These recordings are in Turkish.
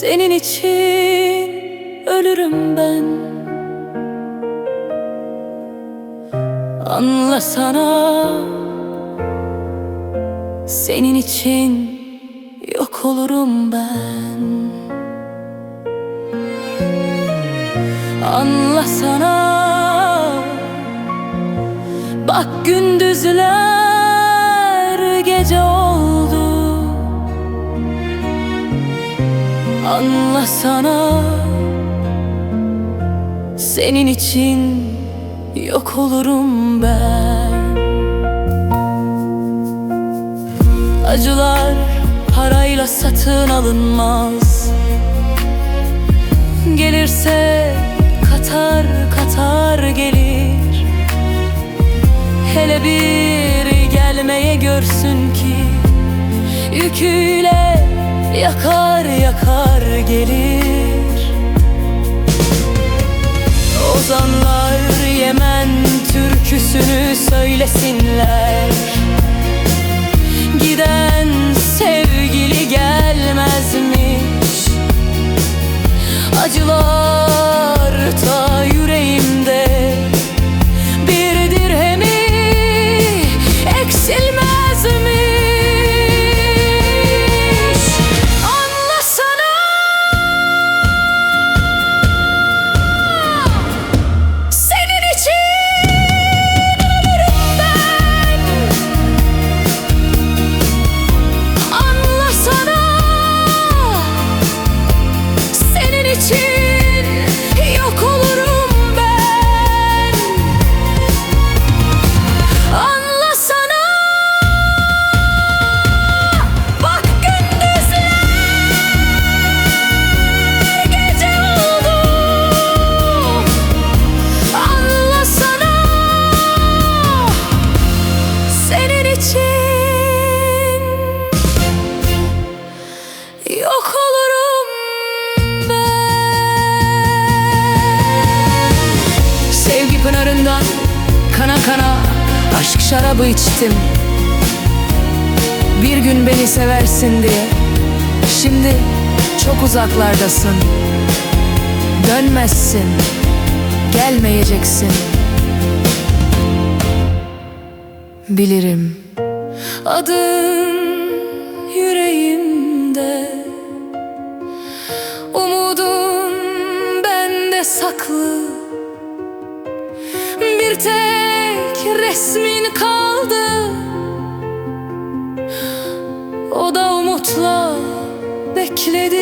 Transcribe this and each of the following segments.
Senin için ölürüm ben. Anlasana Senin için yok olurum ben. Anlasana Bak gündüzler gece oldu Anlasana Senin için yok olurum ben. Acılar parayla satın alınmaz. Gelirse katar katar gelir. Hele bir gelmeye görsün ki Yüküyle yakar yakar gelir. Ozanlar Yemen türküsünü söylesinler şarabı içtim. Bir gün beni seversin diye. Şimdi çok uzaklardasın. Dönmezsin Gelmeyeceksin. Bilirim Adın yüreğimde. Umudun bende saklı Bir tek resmin kaldı. O da umutla bekledim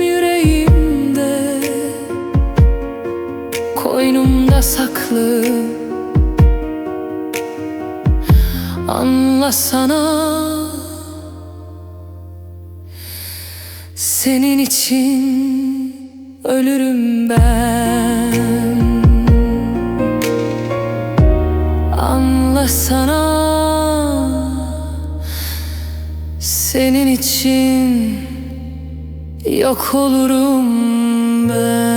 yüreğimde. Koynumda saklı. Anlasana Senin için ölürüm ben Anlasana Senin için yok olurum ben